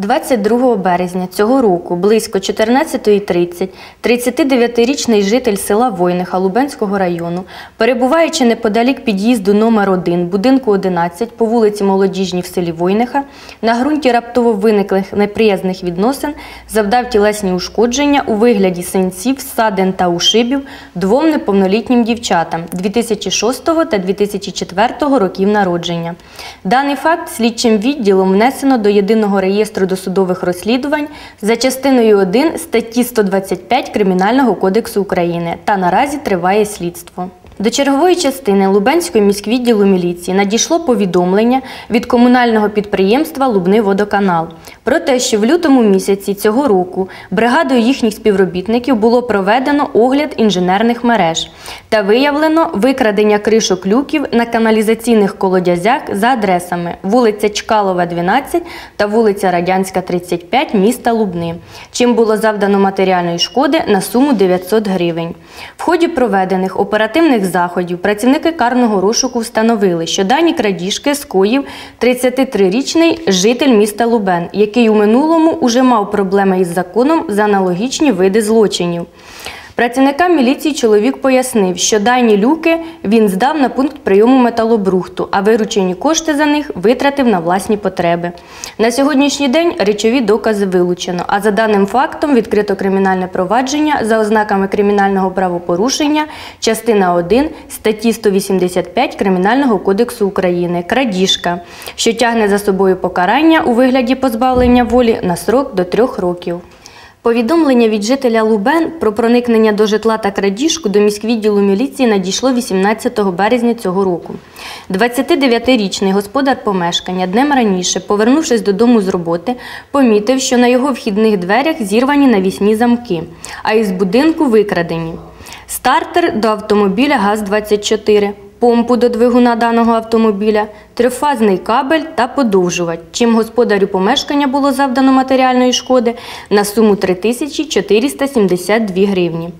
22 березня цього року близько 14.30 39-річний житель села Войниха Лубенського району, перебуваючи неподалік під'їзду номер 1 будинку 11 по вулиці Молодіжній в селі Войниха, на ґрунті раптово виниклих неприязних відносин завдав тілесні ушкодження у вигляді синців, ссадин та ушибів двом неповнолітнім дівчатам 2006 та 2004 років народження. Даний факт слідчим відділом внесено до єдиного реєстру досудових розслідувань за частиною 1 статті 125 Кримінального кодексу України та наразі триває слідство. До чергової частини Лубенської міськвідділу міліції надійшло повідомлення від комунального підприємства Лубний водоканал про те, що в лютому місяці цього року бригадою їхніх співробітників було проведено огляд інженерних мереж та виявлено викрадення кришок люків на каналізаційних колодязях за адресами вулиця Чкалова, 12 та вулиця Радянська, 35 міста Лубни, чим було завдано матеріальної шкоди на суму 900 гривень. В ході проведених оперативних заходів працівники карного розшуку встановили, що дані крадіжки скоїв 33-річний житель міста Лубен, який у минулому уже мав проблеми із законом за аналогічні види злочинів. Працівникам міліції чоловік пояснив, що дані люки він здав на пункт прийому металобрухту, а виручені кошти за них витратив на власні потреби. На сьогоднішній день речові докази вилучено, а за даним фактом відкрито кримінальне провадження за ознаками кримінального правопорушення, частина 1 статті 185 Кримінального кодексу України крадіжка, що тягне за собою покарання у вигляді позбавлення волі на срок до трьох років. Повідомлення від жителя Лубен про проникнення до житла та крадіжку до міськвідділу міліції надійшло 18 березня цього року. 29-річний господар помешкання днем раніше, повернувшись додому з роботи, помітив, що на його вхідних дверях зірвані навісні замки, а із будинку викрадені. Стартер до автомобіля ГАЗ-24, помпу до двигуна даного автомобіля, трьохфазний кабель та подовжувач, чим господарю помешкання було завдано матеріальної шкоди? На суму 3472 гривні.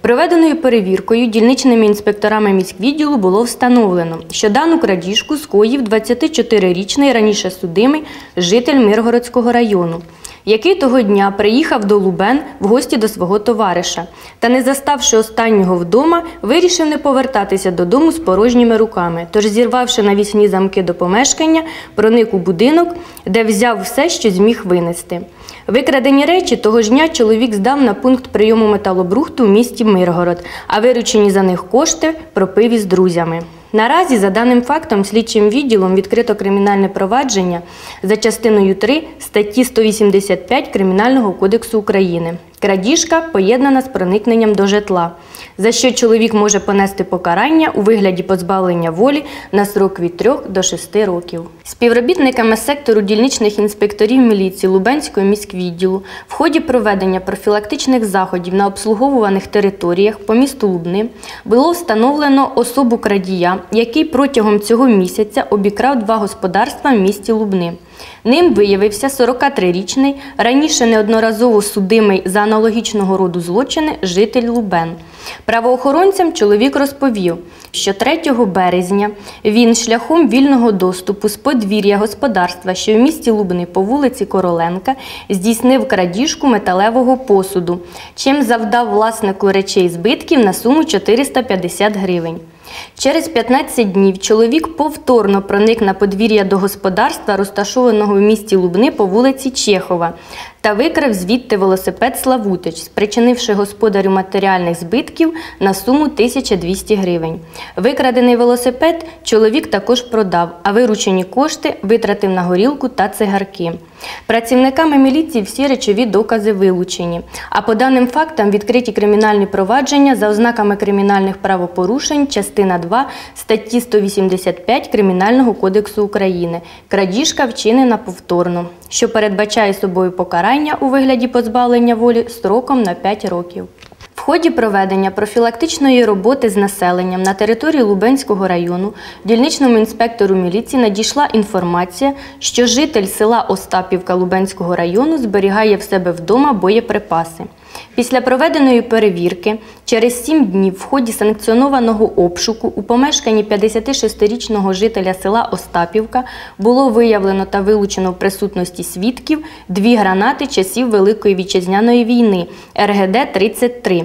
Проведеною перевіркою дільничними інспекторами міськвідділу було встановлено, що дану крадіжку скоїв 24-річний раніше судимий житель Миргородського району, який того дня приїхав до Лубен в гості до свого товариша та, не заставши останнього вдома, вирішив не повертатися додому з порожніми руками. Тож, зірвавши навісні замки до помешкання, проник у будинок, де взяв все, що зміг винести. Викрадені речі того ж дня чоловік здав на пункт прийому металобрухту в місті Миргород, а виручені за них кошти пропив із друзями. Наразі, за даним фактом, слідчим відділом відкрито кримінальне провадження за частиною 3 статті 185 Кримінального кодексу України. Крадіжка поєднана з проникненням до житла, за що чоловік може понести покарання у вигляді позбавлення волі на срок від 3 до 6 років. Співробітниками сектору дільничних інспекторів міліції Лубенського міськвідділу в ході проведення профілактичних заходів на обслуговуваних територіях по місту Лубни було встановлено особу крадія, який протягом цього місяця обікрав два господарства в місті Лубни. Ним виявився 43-річний, раніше неодноразово судимий за аналогічного роду злочини житель Лубен. Правоохоронцям чоловік розповів, що 3 березня він шляхом вільного доступу з подвір'я господарства, що в місті Лубни по вулиці Короленка, здійснив крадіжку металевого посуду, чим завдав власнику речей збитків на суму 450 гривень. Через 15 днів чоловік повторно проник на подвір'я до господарства, розташованого в місті Лубни по вулиці Чехова, та викрав звідти велосипед Славутич, спричинивши господарю матеріальних збитків на суму 1200 гривень. Викрадений велосипед чоловік також продав, а виручені кошти витратив на горілку та цигарки. Працівниками міліції всі речові докази вилучені. А по даним фактам відкриті кримінальні провадження за ознаками кримінальних правопорушень, частина 2 статті 185 Кримінального кодексу України. Крадіжка вчинена повторно, що передбачає собою покарання у вигляді позбавлення волі строком на 5 років. Ході проведення профілактичної роботи з населенням на території Лубенського району дільничному інспектору міліції надійшла інформація, що житель села Остапівка Лубенського району зберігає в себе вдома боєприпаси. Після проведеної перевірки Через сім днів в ході санкціонованого обшуку у помешканні 56-річного жителя села Остапівка було виявлено та вилучено в присутності свідків дві гранати часів Великої вітчизняної війни РГД-33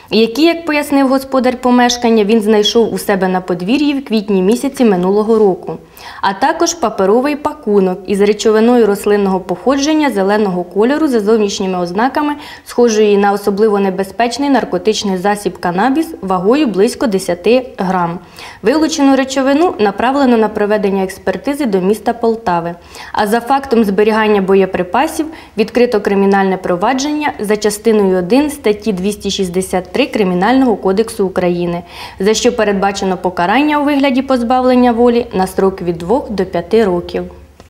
які, як пояснив господар помешкання, він знайшов у себе на подвір'ї в квітні місяці минулого року, а також паперовий пакунок із речовиною рослинного походження зеленого кольору за зовнішніми ознаками, схожої на особливо небезпечний наркотичний засіб канабіс вагою близько 10 грам. Вилучену речовину направлено на проведення експертизи до міста Полтави. А за фактом зберігання боєприпасів відкрито кримінальне провадження за частиною 1 статті 263 Кримінального кодексу України, за що передбачено покарання у вигляді позбавлення волі на строк від 2 до 5 років.